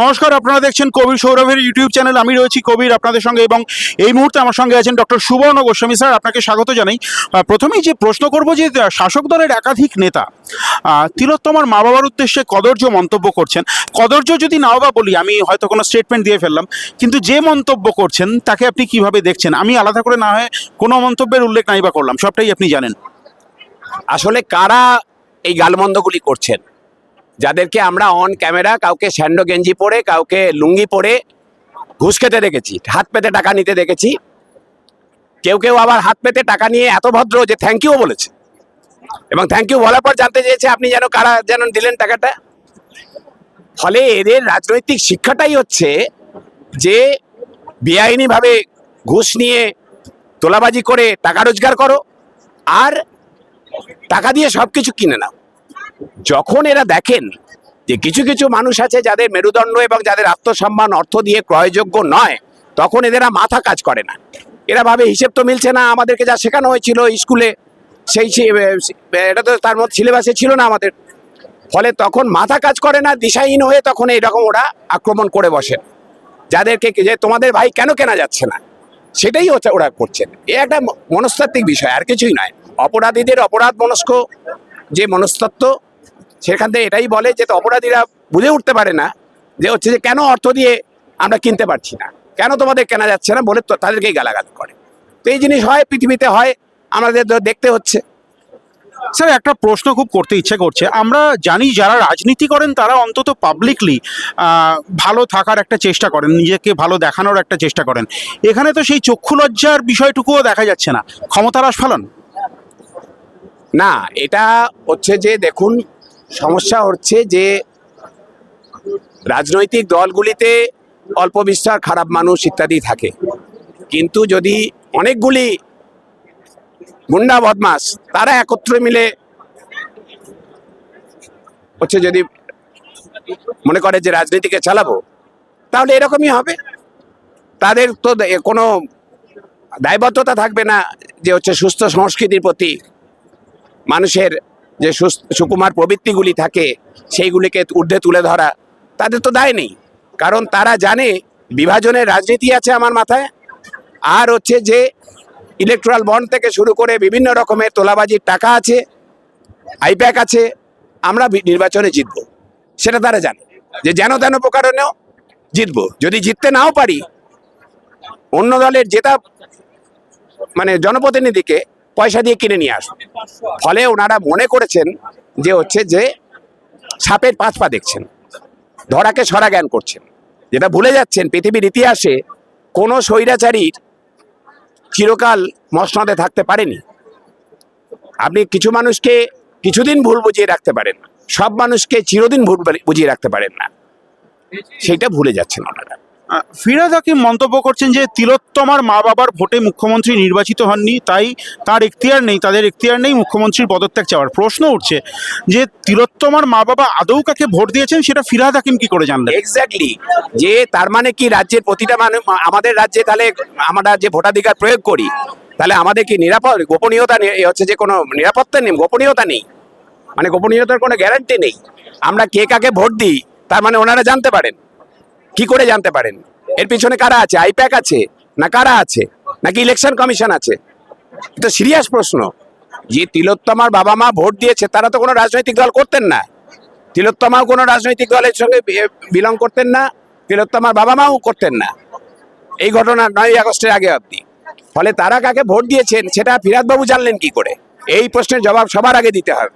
নমস্কার, আপনারা দেখছেন কবির সৌরভের ইউটিউব চ্যানেল আমি রয়েছি কবির আপনাদের সঙ্গে এবং এই মুহূর্তে আমার সঙ্গে আছেন ডক্টর সুবর্ণ গোস্বামী স্যার। আপনাকে স্বাগত জানাই। প্রথমেই যে প্রশ্ন করব যে শাসক দলের একাধিক নেতা তিলোত্তমার মা বাবার উদ্দেশ্যে কদর্য মন্তব্য করছেন। কদর্য যদি নাও বা বলি, আমি হয়তো কোনো স্টেটমেন্ট দিয়ে ফেললাম। কিন্তু যে মন্তব্য করছেন, তাকে আপনি কীভাবে দেখছেন? আমি আলাদা করে না হয় কোনো মন্তব্যের উল্লেখ নাই বা করলাম। সবটাই আপনি জানেন। আসলে কারা এই গালমন্দগুলি করছেন? যাদেরকে আমরা অন ক্যামেরা কাউকে স্যান্ডো গেঞ্জি পরে, কাউকে লুঙ্গি পরে ঘুষ খেতে দেখেছি, হাত পেতে টাকা নিতে দেখেছি। কেউ কেউ আবার হাত পেতে টাকা নিয়ে এত ভদ্র যে থ্যাংক ইউ বলেছে। এবং থ্যাংক ইউ বলার পর জানতে চেয়েছে আপনি যেন কারা যেন দিলেন টাকাটা। ফলে এদের রাজনৈতিক শিক্ষাটাই হচ্ছে যে বেআইনিভাবে ঘুষ নিয়ে তোলাবাজি করে টাকা রোজগার করো, আর টাকা দিয়ে সব কিছু কিনে নাও। যখন এরা দেখেন যে কিছু কিছু মানুষ আছে যাদের মেরুদণ্ড এবং যাদের আত্মসম্মান অর্থ দিয়ে ক্রয়যোগ্য নয়, তখন এদের মাথা কাজ করে না। এরা ভাবে হিসেব তো মিলছে না, আমাদেরকে যা শেখানো হয়েছিল স্কুলে, সেই এটা তো তার মধ্যে সিলেবাসে ছিল না আমাদের। ফলে তখন মাথা কাজ করে না, দিশাহীন হয়ে তখন এইরকম ওরা আক্রমণ করে বসেন যাদেরকে যে তোমাদের ভাই কেন কেনা যাচ্ছে না? সেটাই হচ্ছে ওরা করছেন এ একটা মনস্তাত্ত্বিক বিষয়, আর কিছুই নয়। অপরাধীদের অপরাধ মনস্ক, যে মনস্তত্ত্ব সেখান থেকে এটাই বলে যে তো অপরাধীরা বুঝে উঠতে পারে না যে হচ্ছে যে কেন অর্থ দিয়ে আমরা কিনতে পারছি না। কেন তোমাদের কেনা যাচ্ছে না বলে তাদেরকেই গালাগালি করে। তো এই জিনিস হয় পৃথিবীতে হয় আমাদের দেখতে হচ্ছে। স্যার একটা প্রশ্ন খুব করতে ইচ্ছে করছে। আমরা জানি যারা রাজনীতি করেন তারা অন্তত পাবলিকলি ভালো থাকার একটা চেষ্টা করেন নিজেকে ভালো দেখানোর একটা চেষ্টা করেন। এখানে তো সেই চক্ষু লজ্জার বিষয়টুকুও দেখা যাচ্ছে না। ক্ষমতার আস্ফালন? না এটা হচ্ছে যে দেখুন সমস্যা হচ্ছে যে রাজনৈতিক দলগুলিতে অল্প বিস্তর খারাপ মানুষ ইত্যাদি থাকে। কিন্তু যদি অনেকগুলি গুন্ডা বদমাস, তারা একত্রে মিলে হচ্ছে যদি মনে করে যে রাজনীতিকে চালাবো, তাহলে এরকমই হবে। তাদের তো কোনো দায়বদ্ধতা থাকবে না যে হচ্ছে সুস্থ সংস্কৃতির প্রতি মানুষের যে সুকুমার প্রবৃত্তিগুলি থাকে, সেইগুলিকে ঊর্ধ্বে তুলে ধরা, তাদের তো দায় নেই। কারণ তারা জানে বিভাজনের রাজনীতি আছে আমার মাথায়। আর হচ্ছে যে ইলেকট্রাল বন্ড থেকে শুরু করে বিভিন্ন রকমের তোলাবাজির টাকা আছে, আইপ্যাক আছে, আমরা নির্বাচনে জিতব। সেটা তারা জানে। যে যেন তেন প্রকারণেও জিতব। যদি জিততে নাও পারি, অন্য দলের জেতা মানে জনপ্রতিনিধিকে পয়সা দিয়ে কিনে নিয়ে আসবে ফলে ওনারা মনে করেছেন যে হচ্ছে যে সাপের পাঁচ পা দেখছেন, ধরাকে সরা জ্ঞান করছেন। যেটা ভুলে যাচ্ছেন, পৃথিবীর ইতিহাসে কোনো স্বৈরাচারীর চিরকাল মসনদে থাকতে পারেনি। আপনি কিছু মানুষকে কিছুদিন ভুল বুঝিয়ে রাখতে পারেন সব মানুষকে চিরদিন ভুল বুঝিয়ে রাখতে পারেন না। সেটা ভুলে যাচ্ছেন ওনারা। ফিরাদ হাকিম মন্তব্য করছেন যে তিলোত্তমার মা বাবার ভোটে মুখ্যমন্ত্রী নির্বাচিত হননি, তাই তার এখতিয়ার নেই, তাদের এখতিয়ার নেই মুখ্যমন্ত্রীর পদত্যাগ চাওয়ার। প্রশ্ন উঠছে যে তিলোত্তমার মা বাবা আদৌ কাকে ভোট দিয়েছেন, সেটা ফিরাদ হাকিম কি করে জানলেন? এক্স্যাক্টলি যে তার মানে কি রাজ্যের প্রতিটা মানুষ আমাদের রাজ্যে তাহলে আমরা যে ভোটাধিকার প্রয়োগ করি, তাহলে আমাদের কি নিরাপদ, গোপনীয়তা নেই? হচ্ছে যে কোনো নিরাপত্তা নেই, গোপনীয়তা নেই। মানে গোপনীয়তার কোনো গ্যারান্টি নেই। আমরা কে কাকে ভোট দিই, তার মানে ওনারা জানতে পারেন। কি করে জানতে পারেন? এর পিছনে কারা আছে? আইপ্যাক আছে? না কারা আছে? নাকি ইলেকশন কমিশন আছে? এটা সিরিয়াস প্রশ্ন। যে তিলোত্তমার বাবা মা ভোট দিয়েছে তারা তো কোনো রাজনৈতিক দল করতেন না। তিলোত্তমাও কোনো রাজনৈতিক দলের সঙ্গে বিলং করতেন না তিলোত্তমার বাবা মাও করতেন না। এই ঘটনা নয় আগস্টের আগে অবধি। ফলে তারা কাকে ভোট দিয়েছেন সেটা ফিরাদবাবু জানলেন কি করে? এই প্রশ্নের জবাব সবার আগে দিতে হবে।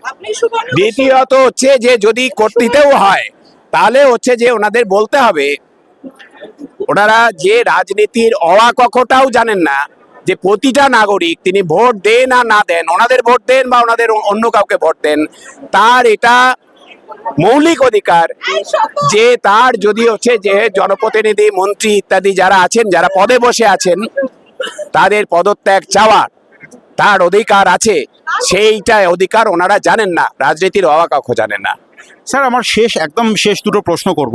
দ্বিতীয়ত হচ্ছে যে যদি করতেও হয় তাহলে হচ্ছে যে ওনাদের বলতে হবে ওনারা যে রাজনীতির অওয়া কখটাও জানেন না যে প্রতিটা নাগরিক তিনি ভোট দেন আর না দেন, ওনাদের ভোট দেন বা ওনাদের অন্য কাউকে ভোট দেন, তার এটা মৌলিক অধিকার যে তার যদি হচ্ছে যে জনপ্রতিনিধি, মন্ত্রী ইত্যাদি যারা আছেন, যারা পদে বসে আছেন, তাদের পদত্যাগ চাওয়া তার অধিকার আছে। সেইটা অধিকার ওনারা জানেন না, রাজনীতির অবাক জানেন না। স্যার, আমার শেষ, একদম শেষ দুটো প্রশ্ন করব।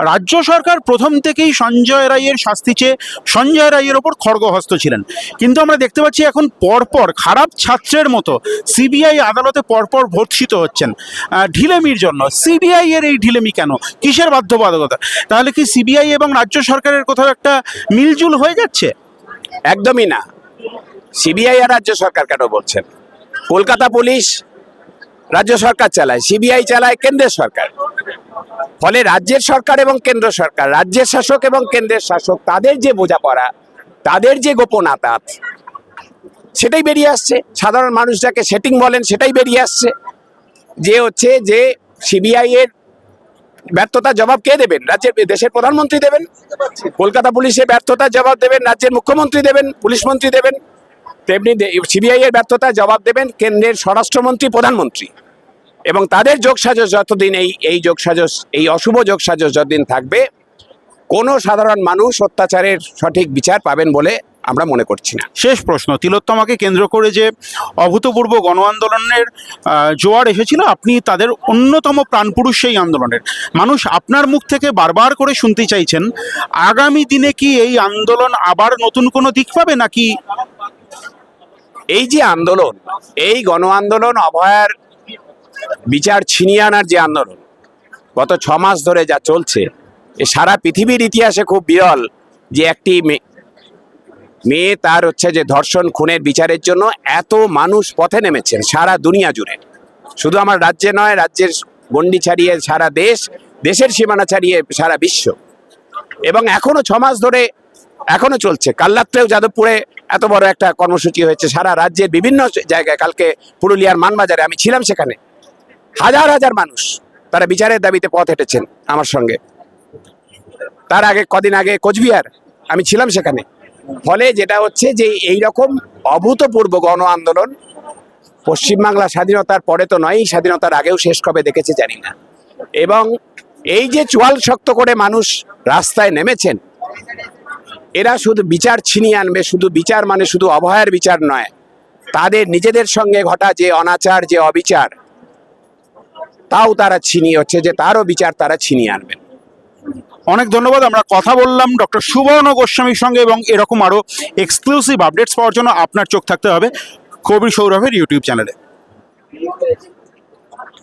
রাজ্য সরকার প্রথম থেকেই সঞ্জয় রায়ের শাস্তি চেয়ে সঞ্জয় রায়ের ওপর খড়গহস্ত ছিলেন। কিন্তু আমরা দেখতে পাচ্ছি এখন পরপর খারাপ ছাত্রের মতো সিবিআই আদালতে পরপর ভর্ৎসিত হচ্ছেন। ঢিলেমির জন্য। সিবিআই এর এই ঢিলেমি কেন? কিসের বাধ্যবাধকতা? তাহলে কি সিবিআই এবং রাজ্য সরকারের কোথাও একটা মিলজুল হয়ে যাচ্ছে? একদমই না। সিবিআই আর রাজ্য সরকার কেন বলছেন? কলকাতা পুলিশ রাজ্য সরকার চালায়, সিবিআই চালায়, কেন্দ্রের সরকার। ফলে রাজ্যের সরকার এবং কেন্দ্র সরকার, রাজ্যের শাসক এবং কেন্দ্রের শাসক, তাদের যে বোঝাপড়া, তাদের যে গোপন আতাত সেটাই বেরিয়ে আসছে। সাধারণ মানুষ যাকে সেটিং বলেন, সেটাই বেরিয়ে আসছে। যে হচ্ছে যে সিবিআই এর ব্যর্থতার জবাব কে দেবেন? রাজ্যের, দেশের প্রধানমন্ত্রী দেবেন, কলকাতা পুলিশের ব্যর্থতার জবাব দেবেন, রাজ্যের মুখ্যমন্ত্রী দেবেন, পুলিশ মন্ত্রী দেবেন। তেমনি সিবিআই এর ব্যর্থতার জবাব দেবেন কেন্দ্রের স্বরাষ্ট্রমন্ত্রী, প্রধানমন্ত্রী। এবং তাদের যোগসাজশ যতদিন এই এই যোগসাজশ, এই অশুভ যোগসাজশ যতদিন থাকবে, কোনো সাধারণ মানুষ অত্যাচারের সঠিক বিচার পাবেন বলে আমরা মনে করছি না। শেষ প্রশ্ন, তিলোত্তমাকে কেন্দ্র করে যে অভূতপূর্ব গণ আন্দোলনের জোয়ার এসেছিল, আপনি তাদের অন্যতম প্রাণপুরুষ সেই আন্দোলনের। মানুষ আপনার মুখ থেকে বারবার করে শুনতে চাইছেন, আগামী দিনে কি এই আন্দোলন আবার নতুন কোনো দিক পাবে নাকি এই যে আন্দোলন, এই গণ আন্দোলন অভয়ার বিচার ছিনিয়ে আনার যে আন্দোলন, গত ছ মাস ধরে যা চলছে সারা পৃথিবীর ইতিহাসে খুব বিরল যে একটি মেয়ে তার হচ্ছে যে ধর্ষণ খুনের বিচারের জন্য এত মানুষ পথে নেমেছেন সারা দুনিয়া জুড়ে। শুধু আমার রাজ্যে নয়, রাজ্যের গণ্ডি ছাড়িয়ে সারা দেশ, দেশের সীমানা ছাড়িয়ে সারা বিশ্ব। এবং এখনও ছ মাস ধরে এখনও চলছে। কাল রাত্রেও যাদবপুরে এত বড় একটা কর্মসূচি হয়েছে। সারা রাজ্যের বিভিন্ন জায়গায় কালকে পুরুলিয়ার মানবাজারে আমি ছিলাম সেখানে। হাজার হাজার মানুষ তারা বিচারের দাবিতে পথ হেঁটেছেন আমার সঙ্গে। তার আগে কদিন আগে কোচবিহার আমি ছিলাম সেখানে। ফলে যেটা হচ্ছে যে এই রকম অভূতপূর্ব গণ আন্দোলন পশ্চিমবাংলা স্বাধীনতার পরে তো নয়, স্বাধীনতার আগেও শেষ কবে দেখেছে জানি না। এবং এই যে চোয়াল শক্ত করে মানুষ রাস্তায় নেমেছেন এরা শুধু বিচার ছিনিয়ে আনবে, শুধু বিচার মানে শুধু অভয়ার বিচার নয়। তাদের নিজেদের সঙ্গে ঘটা যে অনাচার, যে অবিচার, তাও তারা ছিনিয়ে হচ্ছে যে তারও বিচার তারা ছিনিয়ে আনবেন অনেক ধন্যবাদ, আমরা কথা বললাম ডক্টর সুবর্ণ গোস্বামীর সঙ্গে এবং এরকম আরও এক্সক্লুসিভ আপডেটস পাওয়ার জন্য আপনার চোখ থাকতে হবে কবি সৌরভের ইউটিউব চ্যানেলে।